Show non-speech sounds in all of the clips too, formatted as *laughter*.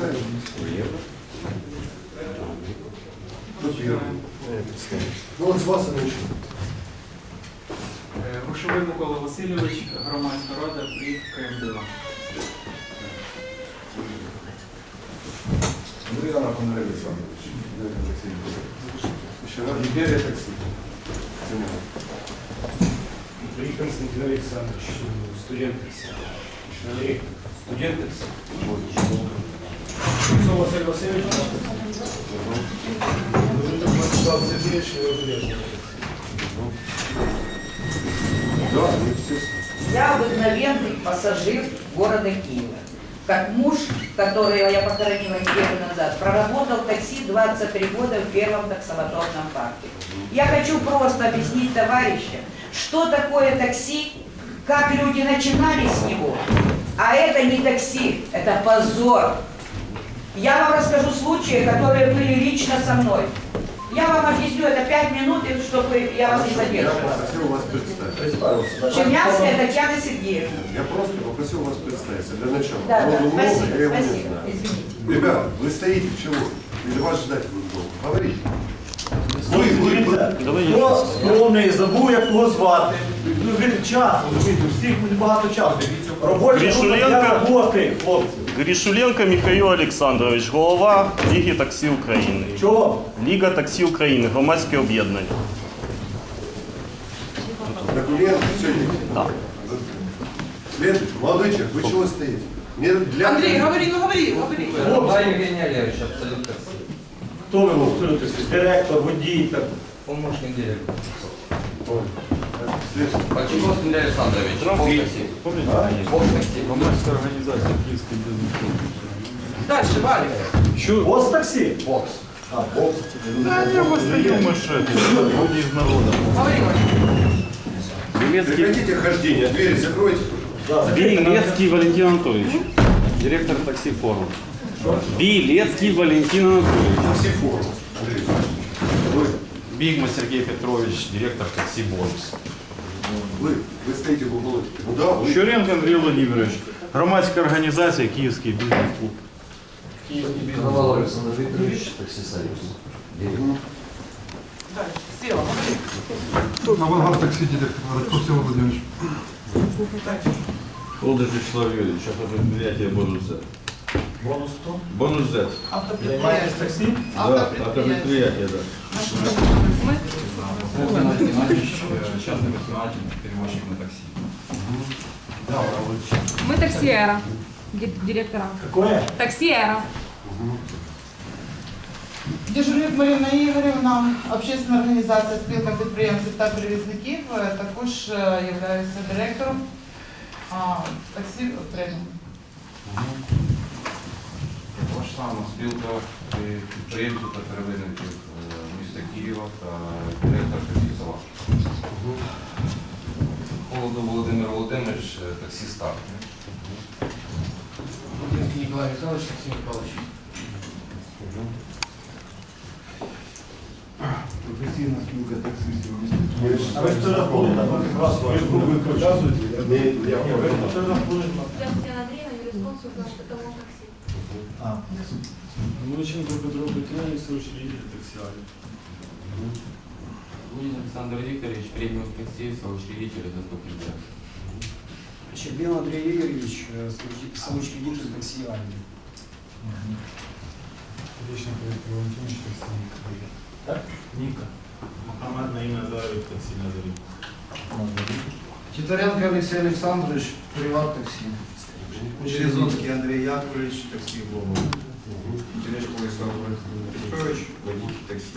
представишь? Кто первый? Ну вот с вас и начнем. Е, Грошовий Микола Васильович, громадська рада при КМДА. Андрей Анатольевич Александрович. Еще раз. Империя такси. Понял. Андрій Константин Олександрович, студент Андрій, студент Це Ну. Я обыкновенный пассажир города Киева. Как муж, которого я похоронила неделю назад, проработал такси 23 года в первом таксомоторном парке. Я хочу просто объяснить товарищам, что такое такси, как люди начинали с него. А это не такси, это позор. Я вам расскажу случаи, которые были лично со мной. Я вам объясню это 5 минут, и чтобы я вас не Я задерживала. попросил вас представить. Чернявская Татьяна Сергеевна. Я просто попросил вас представиться для начала. Да, да, Народу много, спасибо, я его не спасибо. знаю. Извините. Ребята, вы стоите чего? Или вас ждать будут долго? Говорите. Вы, вы, вы. Хто скромний, забув, як кого звати. Ну, він час, розумієте, у всіх буде багато часу. Робоча група для Гришуленко. роботи, хлопці. Грішуленко Михайло Олександрович, голова Ліги таксі України. Чого? Ліга таксі України, громадське об'єднання. Документы, все есть. Да. Следующий. Молодой человек, вы чего стоите? Мне для... Андрей, говори, ну говори, говори. Рабай Евгений Олегович, абсолютно. Хто ви абсолютно? Директор, водій, так. Помощник директора. Следующий. Почему Андрей Александрович? Бог такси. Бог такси. Дальше, Валя. Бос таксі? Бокс. А, бос. Говори, Валя. Прекратите хождение, двери закройте. Белецкий Валентин Анатольевич, директор такси форум. Белецкий Валентин Анатольевич. Андрей Вы, Бигма Сергей Петрович, директор такси Бонус. вы, вы стоите в углу. Ну да, вы. Щуренко Андрій Володимирович, громадська організація Київський бізнес-клуб. Коновалов Александр Викторович, такси Союз. Дальше. Села, говори. Авангард такси директор, Радков Всеволод Владимирович. Дальше. Олдер Вячеслав Юрьевич, предприятие Бонус Z. Бонус хто? Бонус Z. Займаєтесь Автопредприятие. таксі? Да, автопредприятие, да. Перевозчик на такси. Мы таксиера, ди- директора. Какое? Таксиера. Дежурюк Марина Ігорівна, общественна організація спілка підприємців та перевізників, е, також е, являюся директором а, таксі преміум. Також сама спілка е, підприємців та перевізників е, міста Києва та директор таксі Сова. Холодно Володимир Володимирович, е, таксі старт. Володимир Ніколай Михайлович, таксі Михайлович. Професійна спілка таксистів міста Києва. А ви хто рахує на пані Ви показуєте? Ні, я Ви хто рахує? Я юрисконсульт, наш таксі. А, Лученко Петро Петрович, соучредитель таксиария. Лунин Александр Викторович, премиум такси, соучредитель и заступник. Щербин Андрей Игоревич, э, соучи- соучредитель такси Армии. Лично проект Валентинович таксі. так? Ніка. Мохаммед Наїм Назарович, таксі Назарів. Титаренко Олексій Олександрович, приват таксі. Черезонський Андрій Яковлевич, таксі Глобал. Тележко Олександр Петрович, водій таксі.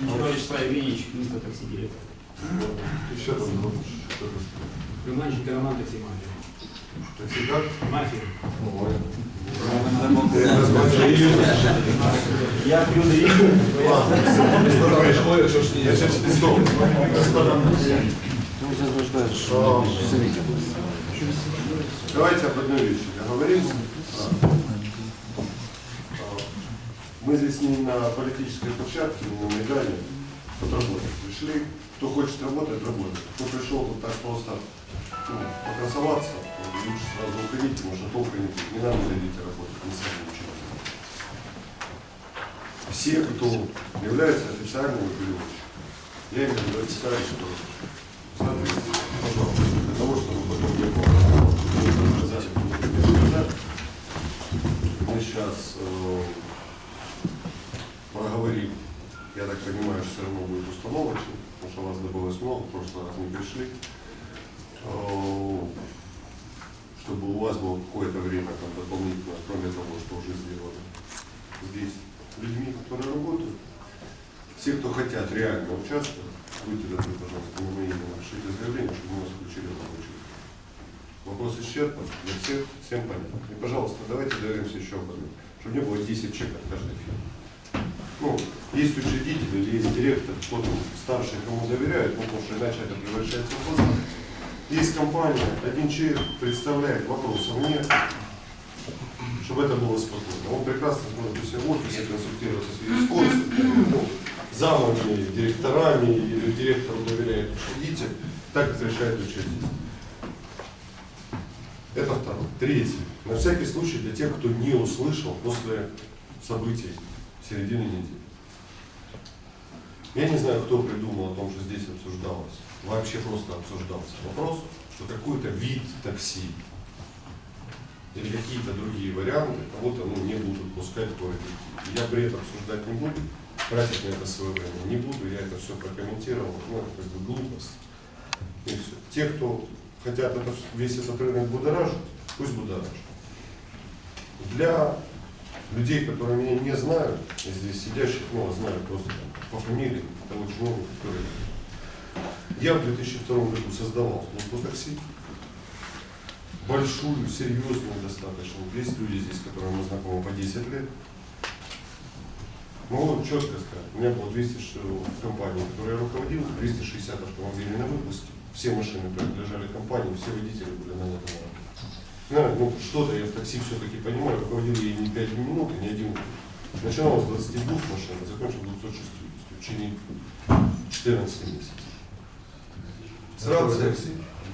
Николай Вячеслав Евгеньевич, место такси директор. Еще там, ну, что там? Приманчик Роман такси мафия. Такси как? Мафия. Як люди їдуть? Я сейчас не стол. А, Давайте об одной вещи договоримся. Мы здесь не на политической площадке, не на Майдане. Тут работать пришли. Кто хочет работать, работает. Кто пришел тут так просто покрасоваться, лучше сразу уходить, что толка не. Не надо идите работать, не сами ничего. Все, кто является официальными переводчиками, я имею в виду официально, что соответственно, пожалуйста, для того, чтобы потом не было мы сейчас э, проговорим, я так понимаю, что все равно будет установочный, потому что вас добавилось много, в прошлый раз не пришли, Э, чтобы у вас было какое-то время там дополнительно, кроме того, что уже сделано здесь, людьми, которые работают. Все, кто хотят реально участвовать, будьте пожалуйста, на мои напишите заявление, чтобы мы вас включили в рабочий. Вопрос исчерпан для всех, всем понятно. И, пожалуйста, давайте договоримся еще об одном, чтобы не было 10 чек от каждой фирмы. Ну, есть учредитель или есть директор, кто-то старший, кому доверяет, ну, потому что иначе это превращается в базар. Есть компания, один человек представляет вопросов нет, чтобы это было спокойно. Он прекрасно сможет у себя в офисе консультироваться с юрисконсультом, ну, замами, директорами или директору доверяет учредитель, так как решает учредитель. Это второе. Третье. На всякий случай для тех, кто не услышал после событий середины недели. Я не знаю, кто придумал о том, что здесь обсуждалось. Вообще просто обсуждался вопрос, что какой-то вид такси или какие-то другие варианты кого-то ну, не будут пускать в городе. Я бред обсуждать не буду, тратить на это свое время не буду, я это все прокомментировал, ну, это как бы глупость. И все. Те, кто хотят это, весь этот рынок будоражить, пусть будоражат. Для людей, которые меня не знают, здесь сидящих, ну, а знают просто по фамилии, это очень много, которые... Я в 2002 году создавал службу такси, большую, серьезную достаточно. Есть люди здесь, которые мы знакомы по 10 лет. Могу четко сказать, у меня было 200 ш- в компании, которой я руководил, 260 автомобилей на выпуске. Все машины принадлежали компании, все водители были наняты на Наверное, ну, что-то я в такси все-таки понимаю, руководил я не 5 минут, и не один. Начинал с 22 машин, а закончил 260 в течение 14 месяцев. Сразу такси.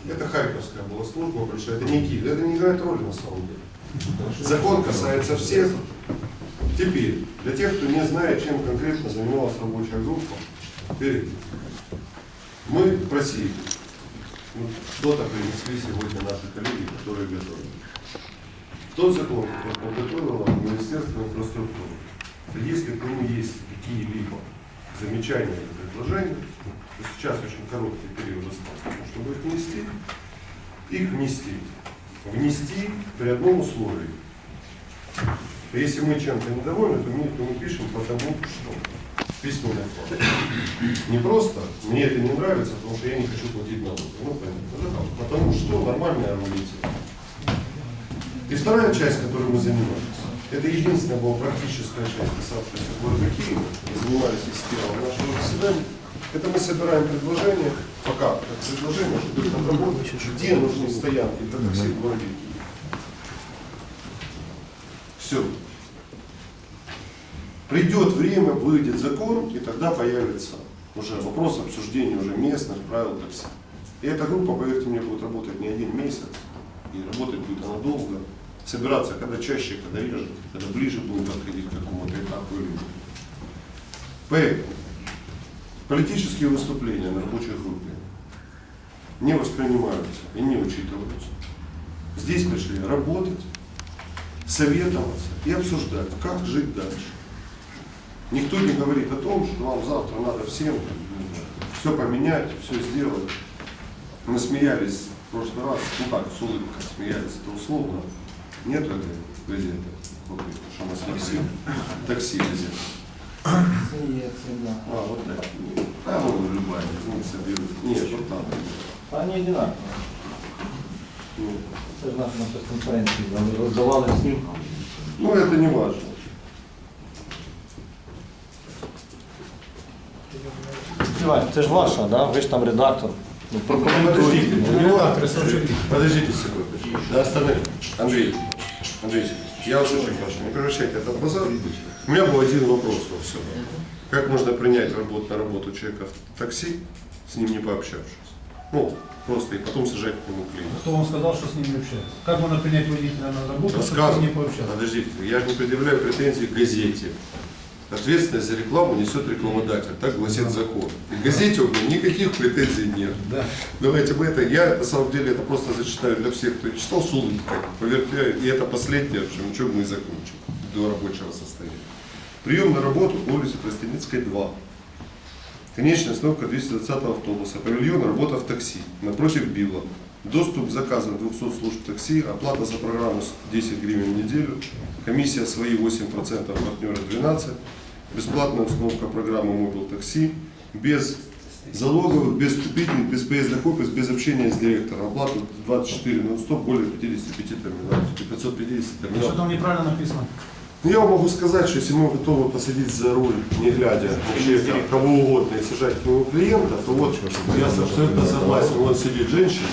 Это Харьковская была служба большая, это не Киев, это не играет роли на самом деле. Закон касается всех. Теперь, для тех, кто не знает, чем конкретно занималась рабочая группа, впереди. Мы просили, что-то принесли сегодня наши коллеги, которые готовы. Тот закон, который подготовило Министерство инфраструктуры, если к нему есть какие-либо замечания или предложения, то сейчас очень короткий период остался, чтобы их внести, их внести. Внести при одном условии. Если мы чем-то недовольны, то мы, то мы пишем потому что. Письменная форма. *coughs* Не просто, мне это не нравится, потому что я не хочу платить налоги. Ну, понятно. Там, Потому что нормальная аргументация. И вторая часть, которой мы занимались, это единственная была практическая часть, касавшаяся города Киева. Мы занимались и с первого нашего заседания. Это мы собираем предложения, пока как предложение, чтобы их отработать, где нужны стоянки для такси в городе Киеве. Все. Придет время, выйдет закон, и тогда появится уже вопрос обсуждения уже местных правил такси. И эта группа, поверьте мне, будет работать не один месяц, и работать будет она долго. Собираться когда чаще, когда реже, когда ближе будем подходить к какому-то этапу или Поэтому политические выступления на рабочей группе не воспринимаются и не учитываются. Здесь пришли работать, советоваться и обсуждать, как жить дальше. Никто не говорит о том, что вам завтра надо всем все поменять, все сделать. Мы смеялись в прошлый раз, ну так, с улыбкой смеялись, это условно. Нет этой газеты, вот, что у нас такси, такси газета. Смеется, да. А, вот так. А, ну, любая, не соберут. Нет, вот там. Они одинакові. Нет. Це ж наша на прес-конференції, вони роздавали всім. Ну, это не важно. Іван, це ж ваша, да? ви ж там редактор. Ну, прокоментуйте. Подождите, Ну, у него- подождите секунду. Да, останови. Андрей, Андрей, я вас очень прошу, не превращайте это в базар. У меня был один вопрос во всем. Как можно принять работу, на работу человека в такси, с ним не пообщавшись? Ну, Просто и потом сажать к нему клиента. Кто вам сказал, что с ними общается? Как можно принять водителя на работу, если с ним не пообщаться? Подождите, я же не предъявляю претензий к газете. Ответственность за рекламу несет рекламодатель, так гласит закон. И газете у меня никаких претензий нет. Да. Давайте мы это, я на самом деле это просто зачитаю для всех, кто читал с улыбкой. Поверьте, и это последнее, чем, чем мы и закончим до рабочего состояния. Прием на работу по улице Простеницкой 2. Конечная остановка 220 автобуса. Павильон, работа в такси. Напротив Билла. Доступ к заказам 200 служб такси. Оплата за программу 10 гривен в неделю. Комиссия свои 8%, партнера 12%. Бесплатная установка программы Mobile такси. Без залоговых, без вступительных, без поездных опис, без общения с директором. Оплата 24 нон-стоп, более 55 терминалов. 550 Что терминалов. там неправильно написано? Ну, Я вам могу сказать, что если мы готовы посадить за руль, не глядя человека, кого угодно, и сажать к нему клиента, то вот я абсолютно согласен. Вот сидит женщина,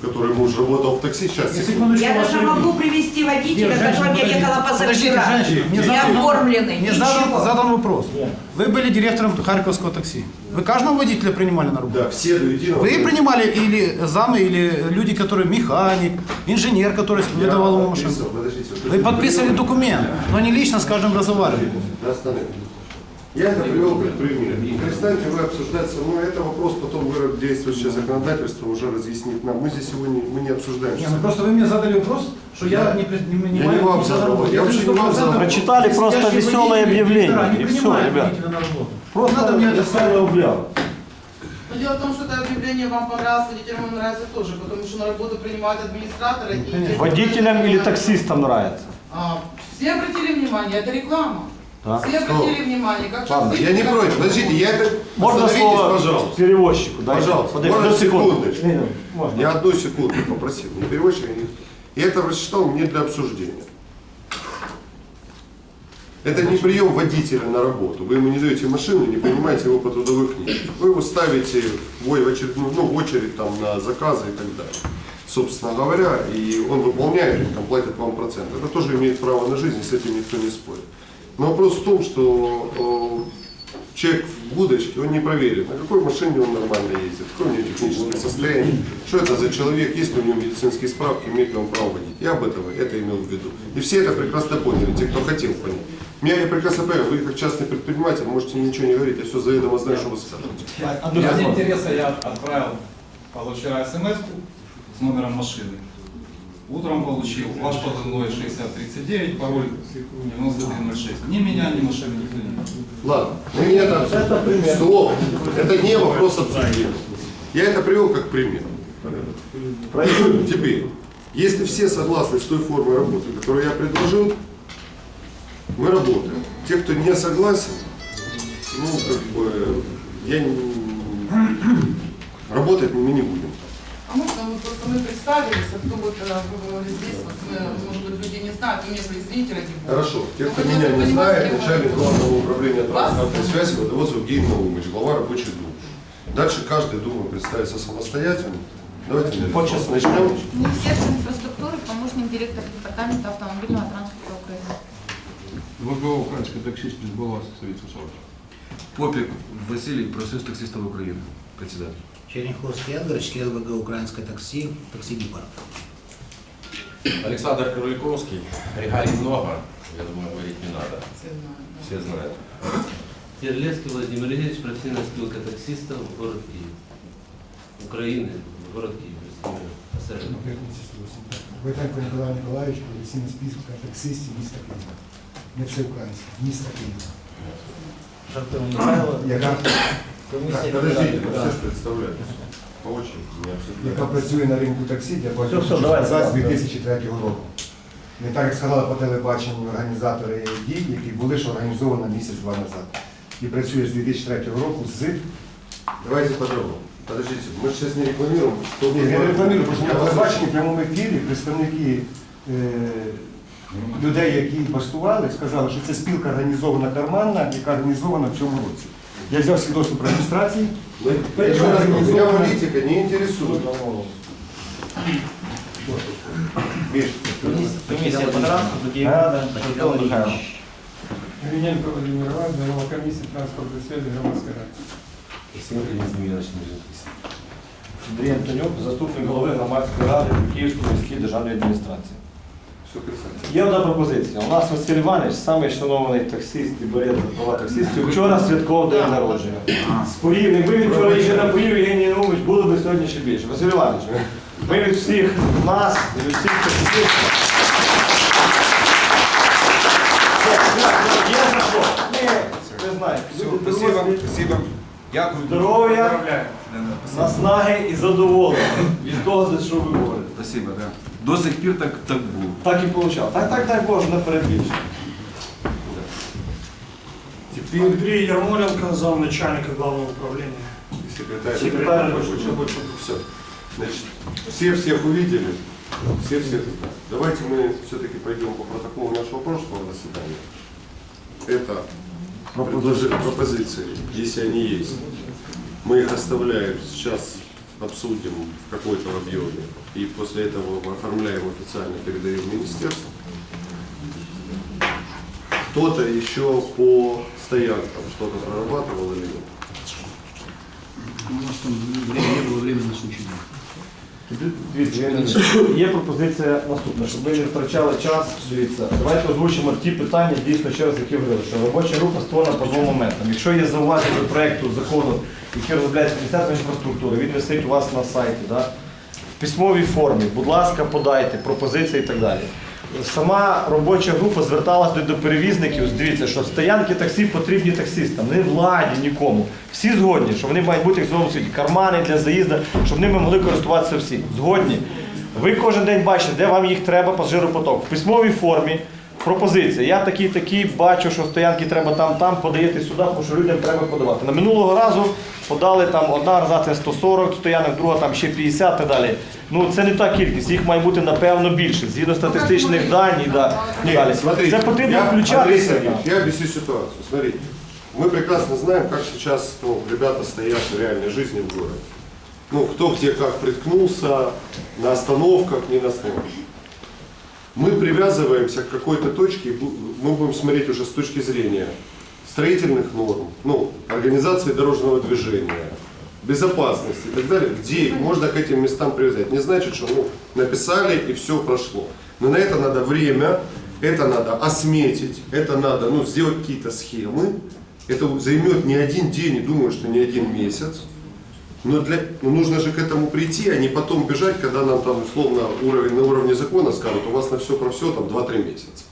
которая муж работал в такси, сейчас. Я даже могу привести водителя, Нет, женщина, которым я подождите. ехала Подождите, позавчера. женщина, не Не задан- оформленный, Не задан, ничего. задан вопрос. Вы были директором Харьковского такси. Вы каждого водителя принимали на работу? Да, все до единого. Вы принимали или замы, или люди, которые механик, инженер, который Я выдавал ему машину? подписывал, подождите, вот Вы это подписывали документ, но не лично с каждым разговаривали. Да. Я это привел как пример. И перестаньте вы обсуждать со мной. Это вопрос потом вы действующее законодательство уже разъяснит нам. Мы здесь сегодня мы не обсуждаем. Не, ну просто вы мне задали вопрос, что я не, при- не принимаю Я не вам работу. я вообще не вам 100% задавал. Прочитали просто веселое объявление, не и принимают ребят. Просто надо мне это Но дело в том, что это объявление вам понравилось, водителям вам нравится тоже, потому что на работу принимают администраторы. и те, кто Водителям или таксистам нравится? А, все обратили внимание, это реклама. Да. Все обратили внимание, как Ладно, я не против. Подождите, я это... Можно Остановитесь, слово пожалуйста. перевозчику? Дайте. Пожалуйста, Подожди, можно одну секунду. секундочку. Не, не, можно. Я одну секунду попросил, не переводчик. И это рассчитал не для обсуждения. Это не прием водителя на работу. Вы ему не даете машину, не принимаете его по трудовой книге. Вы его ставите в очередную, ну, в очередь там, на заказы и так далее. Собственно говоря, и он выполняет, и там платит вам процент. Это тоже имеет право на жизнь, с этим никто не спорит. Но вопрос в том, что э, человек в будочке, он не проверит, на какой машине он нормально ездит, какое у него техническое состояние, что это за человек, есть ли у него медицинские справки, имеет ли он право водить. Я об этом это имел в виду. И все это прекрасно поняли, те, кто хотел понять. Меня я прекрасно понял, вы как частный предприниматель можете ничего не говорить, я все заведомо знаю, что вы скажете. Ради интереса я отправил позавчера смс с номером машины. Утром получил ваш позывной 6039, пароль 9306. Ни меня, ни машины никто не видел. Ладно, мы не это обсуждаем. Стоп. Это не вопрос обсуждения. Я это привел как пример. Теперь, если все согласны с той формой работы, которую я предложил, мы работаем. Те, кто не согласен, ну, как бы, я не... работать мы не будем. А можно просто мы представились, а кто вот э, вы говорили здесь, вот мы, может быть, люди не знают, вы мне извините, ради бога. Хорошо. Те, Ну, кто меня не знает, начальник главного управления транспортной связи Водовоз Евгений Наумович, глава рабочей думы. Дальше каждый, думаю, представится самостоятельно. Давайте начнем. Министерство инфраструктуры, помощник директора департамента автомобильного транспорта Украины. ВГО «Украинское таксист» Безболас, Советский Союз. Попик Василий, профсоюз таксистов України, председатель. Черняховский Эдгар, член ВГ «Украинское такси», такси Гепард. Александр Кроликовский. Регалий много, я думаю, говорить не надо. Все знают, да. Все знают. Терлецкий Владимир Ильич, профессиональная спилка таксистов, город Киев. Украины, город Киев. Посередник. Войтенко Николай Николаївич, професійна спілка таксистів міста Києва. Не всеукраїнська, міста Києва. Жартова Михайло. Яка, Так, подождите, вы все же представляетесь. По не обсуждаем. яка працює на ринку таксі для Все, все, давай, з давай. 2003 року. Не так, як сказали по телебаченню організатори дій, які були ж організовано місяць-два назад. І працює з 2003 року з Давайте по-другому. Подождите, мы же сейчас не рекламируем. Кто я не рекламую, просто на телебаченні в прямому ефірі представники е, людей, які бастували, сказали, що це спілка організована карманна, яка організована в цьому році. Я взяв свідоцтво про Еще Меня политика не интересует. Миш, Комісія по транспорту, Київрада, Михайло. Іванович, голова комісії транспортної зв'язку громадської ради. Андрій Антонюк, заступник голови громадської ради Київської міської державної адміністрації. Є одна пропозиція. У нас Василь Іванович, самий шанований таксист і борець за права таксистів, вчора святкував день народження. Спорів, якби він вчора ще напоїв Євгеній Наумович, було б сьогодні ще більше. Василь Іванович, ми від всіх нас, від всіх таксистів. Є за що. Ми, ви знаєте, люди дорослі, спасибо. Дякую. здоров'я, наснаги і задоволення від того, за що ви говорите. Спасибо, да. До сих пір так, так було. Так і получав. Так, так, дай Боже, наперед більше. Андрей Ярмоленко, замначальника главного управления. Секретарь. Секретарь. Все. Значит, все всех увидели, все всех знают. Давайте мы все-таки пойдем по протоколу нашего прошлого заседания. Это предложи- пропозиции, если они есть. Мы их оставляем сейчас, обсудим в какой-то объеме. И после этого оформляем официально, передаем в министерство. Кто-то еще по стоянкам что-то прорабатывал или нет? У нас там не было времени случайно. Дивіться, є пропозиція наступна, щоб ви не втрачали час. Дивіться, давайте озвучимо ті питання, дійсно ще раз, які говорили, що робоча група створена по двом моментам. Якщо є зауваження до проекту закону, який розробляється Міністерством інфраструктури, він висить у вас на сайті, да? в письмовій формі, будь ласка, подайте пропозиції і так далі. Сама робоча група зверталася до перевізників. Дивіться, що стоянки таксі потрібні таксистам, не владі, нікому. Всі згодні, що вони мають бути в світі. Кармани для заїзду, щоб ними могли користуватися всі. Згодні. Ви кожен день бачите, де вам їх треба, пасажиропоток. В письмовій формі пропозиція. Я такий такий бачу, що стоянки треба там, там, подаєте сюди, тому що людям треба подавати. На минулого разу подали там одна організація 140 стоянок, друга там ще 50 і так далі. Ну це не та кількість, їх має бути напевно більше, згідно статистичних даних. Да, і далі. Смотрите, Це потрібно я, Андрей включатися. Сергеевич, я объясню ситуацию. Смотрите, мы прекрасно знаем, как сейчас ну, ребята стоят в реальной жизни в городе. Ну, кто где как приткнулся, на остановках, не на остановках. Мы привязываемся к какой-то точке, мы будем смотреть уже с точки зрения строительных норм, ну, организации дорожного движения, безопасности и так далее, где можно к этим местам привязать. Не значит, что ну, написали и все прошло. Но на это надо время, это надо осметить, это надо ну, сделать какие-то схемы. Это займет не один день, и думаю, что не один месяц. Но для, ну, нужно же к этому прийти, а не потом бежать, когда нам там условно уровень, на уровне закона скажут, у вас на все про все там 2-3 месяца.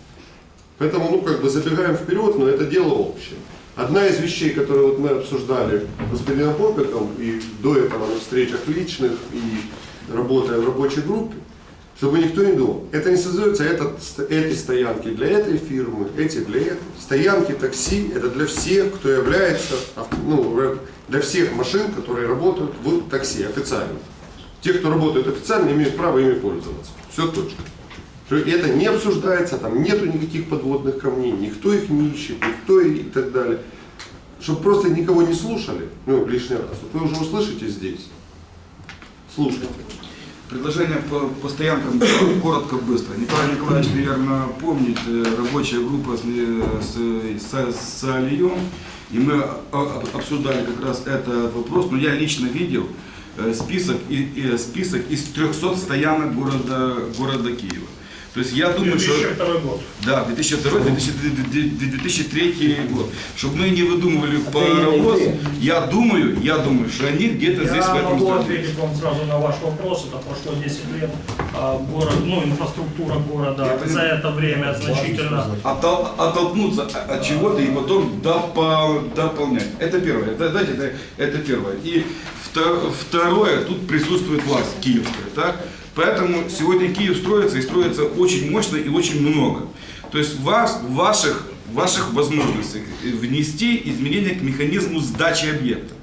Поэтому, ну, как бы забегаем вперед, но это дело общее. Одна из вещей, которые вот мы обсуждали с господином Попиком и до этого на встречах личных и работая в рабочей группе, чтобы никто не думал, это не создается, этот, эти стоянки для этой фирмы, эти для этой. Стоянки такси это для всех, кто является, ну, для всех машин, которые работают в такси официально. Те, кто работает официально, имеют право ими пользоваться. Все точка. Это не обсуждается, там нету никаких подводных камней, никто их не ищет, никто и так далее. Чтобы просто никого не слушали, ну, лишний раз. Вот вы уже услышите здесь. Слушайте. Предложение по, по стоянкам *coughs* коротко, быстро. Николай Николаевич, наверное, помнит, э, рабочая группа с, с, с, с Алием, и мы о- обсуждали как раз этот вопрос, но я лично видел э, список, и, и список из 300 стоянок города, города Киева. То есть я думаю, что... 2002 год. Да, 2002-2003 год. Чтобы мы не выдумывали Это паровоз, я думаю, я думаю, что они где-то здесь в Я этом могу здании. ответить вам сразу на ваш вопрос. Это прошло 10 лет. А, Город, ну, инфраструктура Я города понимаю. за это время значительно Оттол- оттолкнуться от чего-то и потом допо- дополнять. Это первое. Это, знаете, это, это первое. И вто- второе, тут присутствует власть киевская. Так? Поэтому сегодня Киев строится и строится очень мощно и очень много. То есть вас, ваших, ваших возможностях внести изменения к механизму сдачи объекта.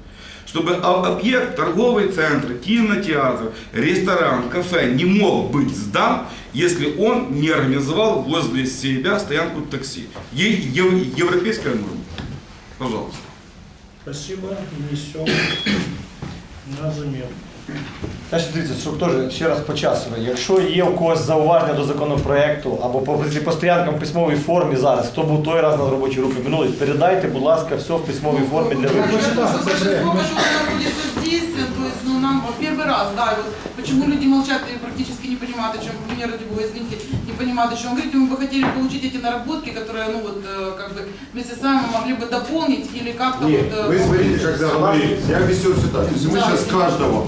Чтобы объект, торговый центр, кинотеатр, ресторан, кафе не мог быть сдан, если он не организовал возле себя стоянку такси. Е- ев- европейская норма. Пожалуйста. Спасибо, внесем на заметку. Значить, дивіться, щоб теж ще раз по часу. Якщо є у когось зауваження до законопроекту або по по стоянкам в письмовій формі зараз, хто був той раз на робочій групі минулий, передайте, будь ласка, все в письмовій формі для вивчення. Сколько же оно будет здействовать, то есть, ну, нам первый раз, да, и вот почему люди молчат и практически не понимают, о чем, мне ради бога, извините, не понимают, о чем вы говорите, мы бы хотели получить эти наработки, которые, ну вот, э, как бы вместе с вами могли бы дополнить или как-то Нет, вот... э, вы смотрите, когда у нас, я объясню ситуацию. Если мы Да. сейчас каждого